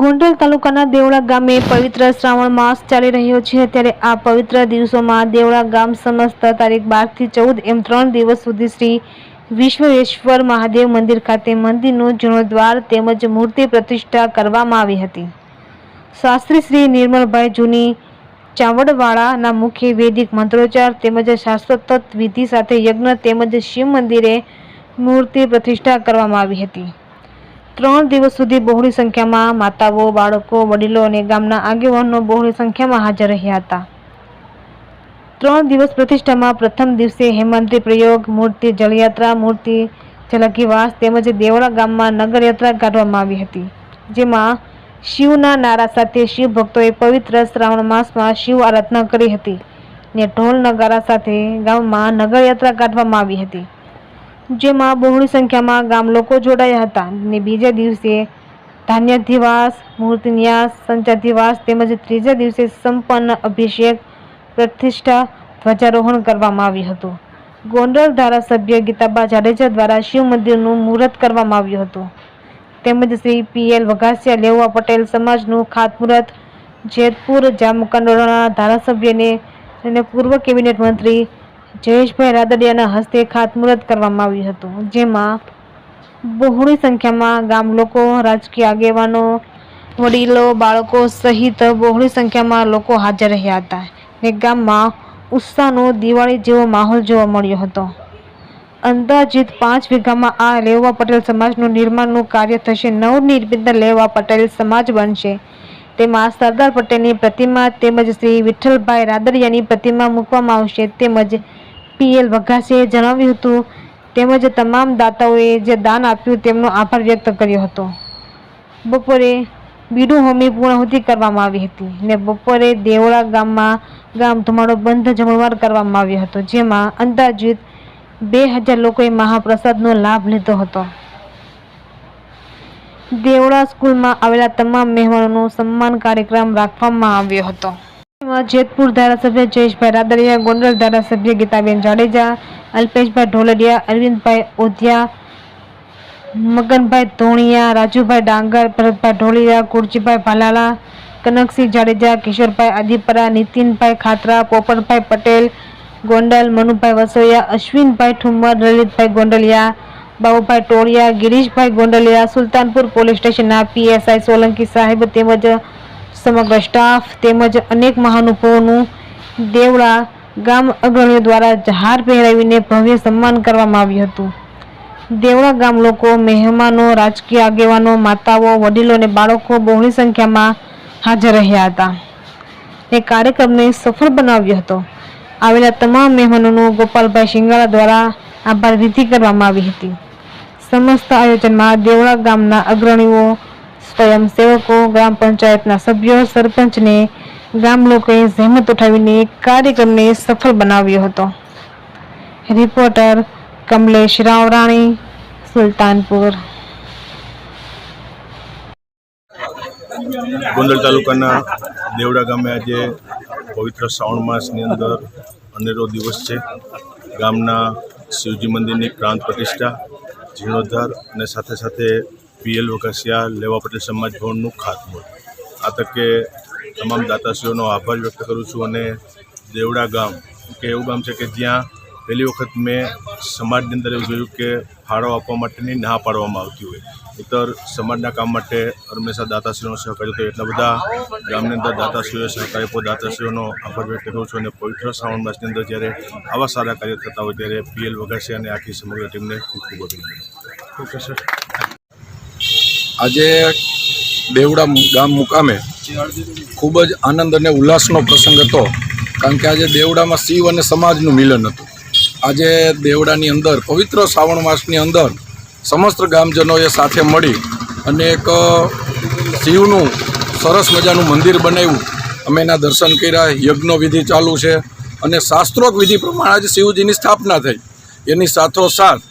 ગોંડલ તાલુકાના દેવળા ગામે પવિત્ર શ્રાવણ માસ ચાલી રહ્યો છે. ત્યારે આ પવિત્ર દિવસોમાં દેવળા ગામ સમસ્ત તારીખ બારથી ચૌદ એમ ત્રણ દિવસ સુધી શ્રી વિશ્વેશ્વર મહાદેવ મંદિર ખાતે મંદિરનું જીર્ણોદ્વાર તેમજ મૂર્તિ પ્રતિષ્ઠા કરવામાં આવી હતી. શાસ્ત્રી શ્રી નિર્મલભાઈ જૂની ચાવડવાળાના મુખ્ય વૈદિક મંત્રોચ્ચાર તેમજ શાસ્ત્રોત્ત વિધિ સાથે યજ્ઞ તેમજ શિવ મંદિરે મૂર્તિ પ્રતિષ્ઠા કરવામાં આવી હતી. ત્રણ દિવસ સુધી બહોળી સંખ્યામાં માતાઓ, બાળકો, વડીલો અને ગામના આગેવાનો બહોળી સંખ્યામાં હાજર રહ્યા હતા. ત્રણ દિવસ પ્રતિષ્ઠામાં પ્રથમ દિવસે હેમંતી પ્રયોગ, મૂર્તિ જળયાત્રા, મૂર્તિ જલકીવાસ તેમજ દેવળા ગામમાં નગરયાત્રા કાઢવામાં આવી હતી, જેમાં શિવના નારા સાથે શિવ ભક્તોએ પવિત્ર શ્રાવણ માસમાં શિવ આરાધના કરી હતી ને ઢોલ નગારા સાથે ગામમાં નગરયાત્રા કાઢવામાં આવી હતી. જેમાં બહોળી સંખ્યામાં ગામ લોકો જોડાયા હતા ને બીજા દિવસે ધાન્યાધિવાસ મૂર્તિન્યાસ સંચાધિવાસ તેમજ ત્રીજા દિવસે સંપન્ન અભિષેક પ્રતિષ્ઠા ધ્વજારોહણ કરવામાં આવ્યું હતું. ગોંડલ ધારાસભ્ય ગીતાબા જાડેજા દ્વારા શિવ મંદિરનું મુહૂર્ત કરવામાં આવ્યું હતું. તેમજ શ્રી પીએલ વઘાસિયા લેવા પટેલ સમાજનું ખાતમુહૂર્ત જેતપુર જામકંડોળના ધારાસભ્યને અને પૂર્વ કેબિનેટ મંત્રી જયેશભાઈ રાદડિયાના હસ્તે ખાતમુહૂર્ત કરવામાં આવ્યું હતું, જેમાં બહોળી સંખ્યામાં ગામ લોકો, રાજકીય આગેવાનો, વડીલો, બાળકો સહિત બહોળી સંખ્યામાં લોકો હાજર રહ્યા હતા ને ગામમાં ઉત્સાહનો દિવાળી જેવો માહોલ જોવા મળ્યો હતો. અંદાજિત પાંચ વીઘામાં આ લેવા પટેલ સમાજનું નિર્માણનું કાર્ય થશે, નવનિર્મિત લેવા પટેલ સમાજ બનશે. તેમાં સરદાર પટેલની પ્રતિમા તેમજ શ્રી વિઠ્ઠલભાઈ રાદડિયાની પ્રતિમા મૂકવામાં આવશે તેમજ પીએલ વઘાસીએ જણાવ્યું હતું, તેમજ તમામ દાતાઓએ જે દાન આપ્યું તેમનો આભાર વ્યક્ત કર્યો હતો. બપોરે બીડું હોમી પૂર્ણાહુતિ કરવામાં આવી હતી ને બપોરે દેવળા ગામમાં ગામ ધુમાડો બંધ જમણવાર કરવામાં આવ્યો હતો, જેમાં અંદાજિત બે હજાર લોકોએ મહાપ્રસાદનો લાભ લીધો હતો. દેવળા સ્કૂલમાં આવેલા તમામ મહેમાનોનો સન્માન કાર્યક્રમ રાખવામાં આવ્યો હતો. જેમાં જેતપુર ધારાસભ્ય જયેશભાઈ રાદડિયા, ગોંડલ ધારાસભ્ય ગીતાબેન જાડેજા, અલ્પેશભાઈ ઢોલડિયા, અરવિંદભાઈ ઓધિયા, મગનભાઈ ધોણિયા, રાજુભાઈ ડાંગર, ભરતભાઈ ઢોલિયા, કુરજીભાઈ ભાલાલા, કનકસિંહ જાડેજા, કિશોરભાઈ આદિપરા, નીતિનભાઈ ખાતરા, પોપટભાઈ પટેલ, ગોંડલ મનુભાઈ વસોયા, અશ્વિનભાઈ ઠુમર લલિતભાઈ ગોંડલિયા, બાબુભાઈ ટોળિયા, ગિરીશભાઈ ગોંડલિયા, સુલતાનપુર પોલીસ સ્ટેશનના પીએસઆઈ સોલંકી સાહેબ તેમજ સમગ્ર સ્ટાફ તેમજ અનેક મહાનુભાવોનું દેવળા ગામ અગ્રણીઓ દ્વારા જહાર પહેરાવીને ભવ્ય સન્માન કરવામાં આવ્યું હતું. દેવળા ગામ લોકો, મહેમાનો, રાજકીય આગેવાનો, માતાઓ, વડીલો અને બાળકો બહોળી સંખ્યામાં હાજર રહ્યા હતા. એ કાર્યક્રમને સફળ બનાવ્યો હતો. આવેલા તમામ મહેમાનોનો ગોપાલભાઈ શિંગાળા દ્વારા આભાર વિધિ કરવામાં આવી હતી. સમસ્ત આયોજનમાં દેવળા ગામના અગ્રણીઓ સ્વયંસેવકો, ગ્રામ પંચાયતના સભ્યો, સરપંચને ગામ લોકોએ જહેમત ઉઠાવીને કાર્યક્રમને સફળ બનાવ્યો હતો. રિપોર્ટર કમલેશ રાવરાણી સુલતાનપુર. ગોંડલ તાલુકાના દેવડા ગામે આજે પવિત્ર શ્રાવણ માસની અંદર અનેરો દિવસ છે. ગામના શિવજી મંદિરની પ્રાંત પ્રતિષ્ઠા, જીર્ણોદ્ધાર અને સાથે સાથે પીએલ વકાસિયા લેવા પટેલ સમાજ ભવનનું ખાતમુહૂર્ત. આ તકે તમામ દાતાશ્રીઓનો આભાર વ્યક્ત કરું છું અને દેવડા ગામ, કે એવું ગામ છે કે જ્યાં પહેલી વખત મેં સમાજની અંદર એવું જોયું કે ફાળો આપવા માટેની ના પાડવામાં આવતી હોય. ઇતર સમાજના કામ માટે હંમેશા દાતાશ્રીઓનો સહકાર હતો એટલા બધા ગામની અંદર દાતાશ્રીઓએ સહકાર આપ્યો દાતાશ્રીઓનો આભાર વ્યક્ત કરું છું અને પવિત્ર શ્રાવણ માસની અંદર જ્યારે આવા સારા કાર્ય થતા હોય ત્યારે પીએલ વગાસી અને આખી સમગ્ર ટીમને ખૂબ ખૂબ અભિનંદન. Okay, sir. આજે દેવડા ગામ મુકામે ખૂબ જ આનંદ અને ઉલ્લાસનો પ્રસંગ હતો, કારણ કે આજે દેવડામાં શિવ અને સમાજનું મિલન હતું. આજે દેવડાની અંદર, પવિત્ર શ્રાવણ માસની અંદર સમસ્ત ગામજનોએ સાથે મળી અને એક શિવનું સરસ મજાનું મંદિર બનાવ્યું. અમે એના દર્શન કર્યા, યજ્ઞ વિધિ ચાલુ છે અને શાસ્ત્રોક વિધિ પ્રમાણે આજે શિવજીની સ્થાપના થઈ. એની સાથોસાથ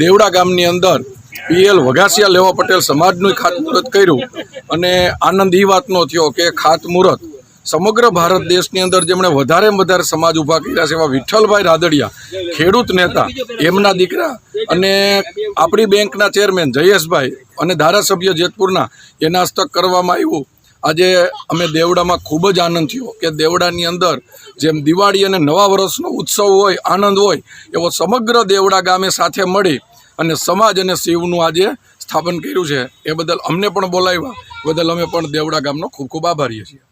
દેવડા ગામની અંદર પીએલ વઘાસિયા લેવા પટેલ સમાજનું ખાતમુહૂર્ત કર્યું અને આનંદ એ વાતનો થયો કે ખાતમુહૂર્ત. સમગ્ર ભારત દેશની અંદર જેમણે વધારે વધારે સમાજ ઊભા કર્યા છે એવા વિઠ્ઠલભાઈ રાદડિયા, ખેડૂત નેતા, એમના દીકરા અને આપણી બેંકના ચેરમેન જયેશભાઈ અને ધારાસભ્ય જેતપુરના એના હસ્તક કરવામાં આવ્યું. આજે અમે દેવડામાં ખૂબ જ આનંદ થયો કે દેવડાની અંદર જેમ દિવાળી અને નવા વર્ષનો ઉત્સવ હોય, આનંદ હોય, એવો સમગ્ર દેવડા ગામે સાથે મળી અને સમાજ અને શિવનું આજે સ્થાપન કર્યું છે. એ બદલ અમને પણ બોલાવ્યા. બદલ અમે પણ દેવડા ગામનો ખૂબ ખૂબ આભારીએ છીએ.